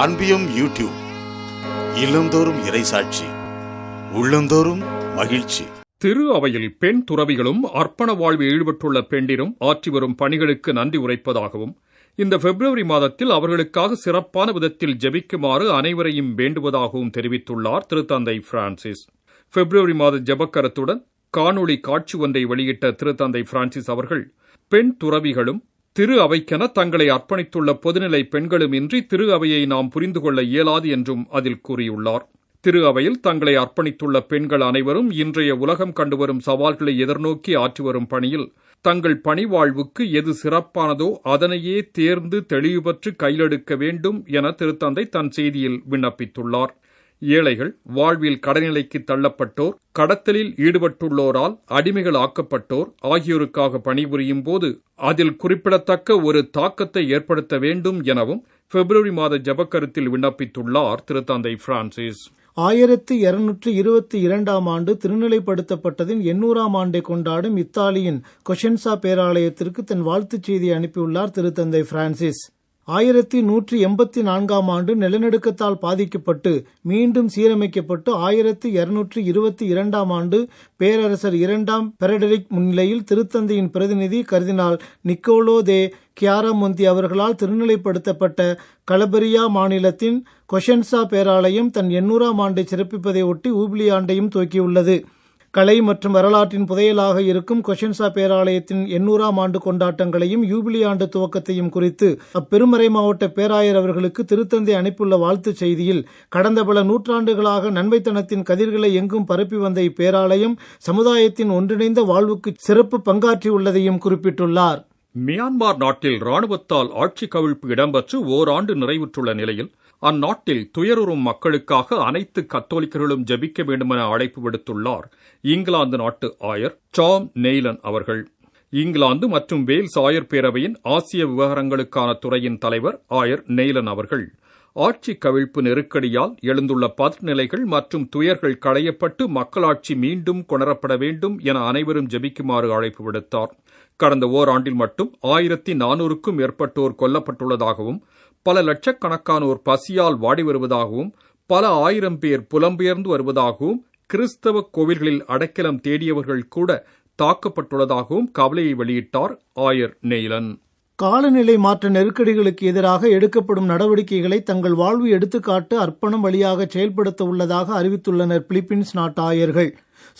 அன்பியும் YouTube இல்லந்தோறும் இறைசாட்சி உள்ளந்தோறும் மகிழ்ச்சி. திரு அவையில் பெண் துறவிகளும் அர்ப்பண வாழ்வில் ஈடுபட்டுள்ள பெண்டிரும் ஆற்றி வரும் பணிகளுக்கு நன்றி உரைப்பதாகவும் இந்த பிப்ரவரி மாதத்தில் அவர்களுக்காக சிறப்பான விதத்தில் ஜெபிக்குமாறு அனைவரையும் வேண்டுவதாகவும் தெரிவித்துள்ளார் திருத்தந்தை பிரான்சிஸ் பிப்ரவரி மாத ஜெபக்கரத்துடன் காணொளி காட்சி ஒன்றை வெளியிட்ட திருத்தந்தை பிரான்சிஸ் அவர்கள் பெண் துறவிகளும் திரு அவைக்கென தங்களை அர்ப்பணித்துள்ள பொதுநிலை பெண்களும் இன்றி திரு அவையை நாம் புரிந்து கொள்ள இயலாது என்றும் அதில் கூறியுள்ளார். திரு அவையில் தங்களை அர்ப்பணித்துள்ள பெண்கள் அனைவரும் இன்றைய உலகம் கண்டுவரும் சவால்களை எதிர்நோக்கி ஆற்றி வரும் பணியில் தங்கள் பணிவாழ்வுக்கு எது சிறப்பானதோ அதனையே தேர்ந்து தெளிவுபற்று கையிலெடுக்க வேண்டும் என திருத்தந்தை தன் செய்தியில் விண்ணப்பித்துள்ளார். ஏழைகள் வாழ்வில் கடநிலைக்கு தள்ளப்பட்டோர் கடத்தலில் ஈடுபட்டுள்ளோரால் அடிமைகள் ஆக்கப்பட்டோர் ஆகியோருக்காக பணிபுரியும் போது அதில் குறிப்பிடத்தக்க ஒரு தாக்கத்தை ஏற்படுத்த வேண்டும் எனவும் பிப்ரவரி மாத ஜபக்கருத்தில் விண்ணப்பித்துள்ளார் திருத்தந்தை பிரான்சிஸ். ஆயிரத்தி இருநூற்றி இருபத்தி இரண்டாம் ஆண்டு திருநிலைப்படுத்தப்பட்டதின் எண்ணூறாம் ஆண்டை கொண்டாடும் இத்தாலியின் கொஷென்சா பேராலயத்திற்கு தன் வாழ்த்துச் செய்தி அனுப்பியுள்ளார் திருத்தந்தை பிரான்சிஸ். ஆயிரத்தி நூற்றி எண்பத்தி நான்காம் ஆண்டு நிலநடுக்கத்தால் பாதிக்கப்பட்டு மீண்டும் சீரமைக்கப்பட்டு ஆயிரத்தி இருநூற்றி இருபத்தி இரண்டாம் ஆண்டு பேரரசர் இரண்டாம் பெரடரிக் முன்னிலையில் திருத்தந்தையின் பிரதிநிதி கருதினால் நிக்கோலோ தே கியாரமொந்தி அவர்களால் திருநிலைப்படுத்தப்பட்ட கலபரியா மாநிலத்தின் கொஷன்சா பேராலயம் தன் எண்ணூறாம் ஆண்டை சிறப்பிப்பதை ஒட்டி ஊபிலி ஆண்டையும் துவக்கியுள்ளது. கலை மற்றும் வரலாற்றின் புதையலாக இருக்கும் கொஷன்சா பேராலயத்தின் எண்ணூறாம் ஆண்டு கொண்டாட்டங்களையும் யூபிலி ஆண்டு துவக்கத்தையும் குறித்து அப்பெருமறை மாவட்ட பேராயர் அவர்களுக்கு திருத்தந்தை அனுப்பியுள்ள வாழ்த்துச் செய்தியில் கடந்த பல நூற்றாண்டுகளாக நன்மைத்தனத்தின் கதிர்களை எங்கும் பரப்பி வந்த இப்பேராலயம் சமுதாயத்தின் ஒன்றிணைந்த வாழ்வுக்கு சிறப்பு பங்காற்றியுள்ளதையும் குறிப்பிட்டுள்ளார். மியான்மர் நாட்டில் ராணுவத்தால் ஆட்சி கவிழ்ப்பு இடம்பெற்று ஓராண்டு நிறைவுற்றுள்ள நிலையில் அந்நாட்டில் துயருறும் மக்களுக்காக அனைத்து கத்தோலிக்கர்களும் ஜெபிக்க வேண்டுமென அழைப்பு விடுத்துள்ளார் இங்கிலாந்து நாட்டு ஆயர் டாம் நெய்லன் அவர்கள். இங்கிலாந்து மற்றும் வேல்ஸ் ஆயர் பேரவையின் ஆசிய விவகாரங்களுக்கான துறையின் தலைவர் ஆயர் நெய்லன் அவர்கள். ஆட்சி கவிழ்ப்பு நெருக்கடியால் எழுந்துள்ள பதநிலைகள் மற்றும் துயர்கள் களையப்பட்டு மக்களாட்சி மீண்டும் கொணரப்பட வேண்டும் என அனைவரும் ஜெபிக்குமாறு அழைப்பு விடுத்தார். கடந்த ஓராண்டில் மட்டும் ஆயிரத்தி நானூறுக்கும் மேற்பட்டோர் கொல்லப்பட்டுள்ளதாகவும் பல லட்சக்கணக்கானோர் பசியால் வாடி வருவதாகவும் பல ஆயிரம் பேர் புலம்பெயர்ந்து வருவதாகவும் கிறிஸ்தவ கோவில்களில் அடைக்கலம் தேடியவர்கள் கூட தாக்கப்பட்டுள்ளதாகவும் கவலையை வெளியிட்டார் ஆயர் நெய்லன். காலநிலை மாற்ற நெருக்கடிகளுக்கு எதிராக எடுக்கப்படும் நடவடிக்கைகளை தங்கள் வாழ்வு எடுத்துக்காட்டு அர்ப்பணம் வழியாக செயல்படுத்த உள்ளதாக அறிவித்துள்ளனர் பிலிப்பீன்ஸ் நாட்டு ஆயர்கள்.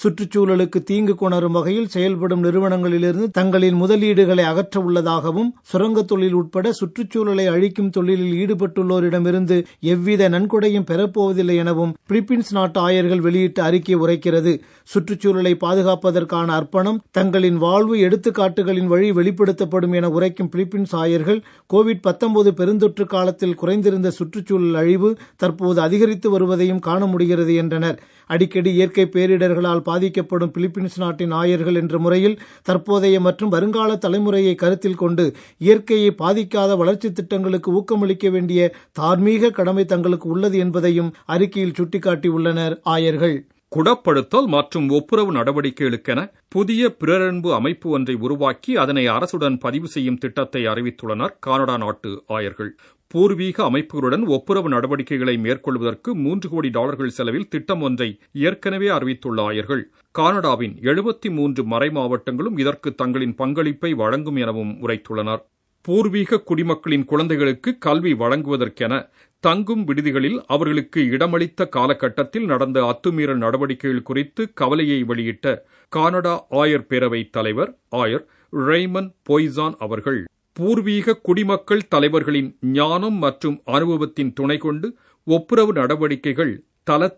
சுற்றுச்சூழலுக்கு தீங்கு கொணரும் வகையில் செயல்படும் நிறுவனங்களிலிருந்து தங்களின் முதலீடுகளை அகற்ற உள்ளதாகவும் சுரங்க தொழில் உட்பட சுற்றுச்சூழலை அழிக்கும் தொழிலில் ஈடுபட்டுள்ளோரிடமிருந்து எவ்வித நன்கொடையும் பெறப்போவதில்லை எனவும் பிலிப்பீன்ஸ் நாட்டு ஆயர்கள் வெளியிட்ட அறிக்கை உரைக்கிறது. சுற்றுச்சூழலை பாதுகாப்பதற்கான அர்ப்பணம் தங்களின் வாழ்வு எடுத்துக்காட்டுகளின் வழி வெளிப்படுத்தப்படும் என உரைக்கும் பிலிப்பீன்ஸ் ஆயர்கள் கோவிட் பத்தொன்பது பெருந்தொற்று காலத்தில் குறைந்திருந்த சுற்றுச்சூழல் அழிவு தற்போது அதிகரித்து வருவதையும் காண முடிகிறது என்றனர். அடிக்கடி இயற்கை பேரிடர்களால் பாதிக்கப்படும் பிலிப்பீன்ஸ் நாட்டின் ஆயர்கள் என்ற முறையில் தற்போதைய மற்றும் வருங்கால தலைமுறையை கருத்தில் கொண்டு இயற்கையை பாதிக்காத வளர்ச்சி திட்டங்களுக்கு ஊக்கமளிக்க வேண்டிய தார்மீக கடமை தங்களுக்கு உள்ளது என்பதையும் அறிக்கையில் சுட்டிக்காட்டியுள்ளனர் ஆயர்கள். குடப்படுத்தல் மற்றும் ஒப்புரவு நடவடிக்கைகளுக்கென புதிய பிறரன்பு அமைப்பு ஒன்றை உருவாக்கி அதனை அரசுடன் பதிவு செய்யும் திட்டத்தை அறிவித்துள்ளனர் கனடா நாட்டு ஆயர்கள். பூர்வீக அமைப்புகளுடன் ஒப்புரவு நடவடிக்கைகளை மேற்கொள்வதற்கு மூன்று கோடி டாலர்கள் செலவில் திட்டம் ஒன்றை ஏற்கனவே அறிவித்துள்ள ஆயர்கள். கனடாவின் எழுபத்தி மூன்று மறை மாவட்டங்களும் இதற்கு தங்களின் பங்களிப்பை வழங்கும் எனவும் உரைத்துள்ளனர். பூர்வீக குடிமக்களின் குழந்தைகளுக்கு கல்வி வழங்குவதற்கென தங்கும் விடுதிகளில் அவர்களுக்கு இடமளித்த காலகட்டத்தில் நடந்த அத்துமீறல் நடவடிக்கைகள் குறித்து கவலையை வெளியிட்ட கனடா ஆயர் பேரவைத் தலைவர் ஆயர் ரெய்மன் பொய்சான் அவர்கள் பூர்வீக குடிமக்கள் தலைவர்களின் ஞானம் மற்றும் அனுபவத்தின் துணை கொண்டு ஒப்புரவு நடவடிக்கைகள் தல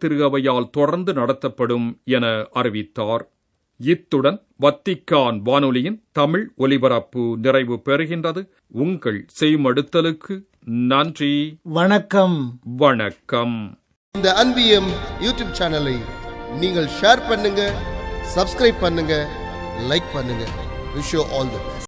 தொடர்ந்து நடத்தப்படும் என அறிவித்தார். இத்துடன் வத்திக்கான் வானொலியின் தமிழ் ஒலிபரப்பு நிறைவு பெறுகின்றது. உங்கள் செய்மடுத்தலுக்கு நன்றி. வணக்கம். வணக்கம். இந்த அன்பியம் யூடியூப் சேனலை நீங்கள் ஷேர் பண்ணுங்க சப்ஸ்கிரைப் பண்ணுங்க லைக் பண்ணுங்க. Wish all the best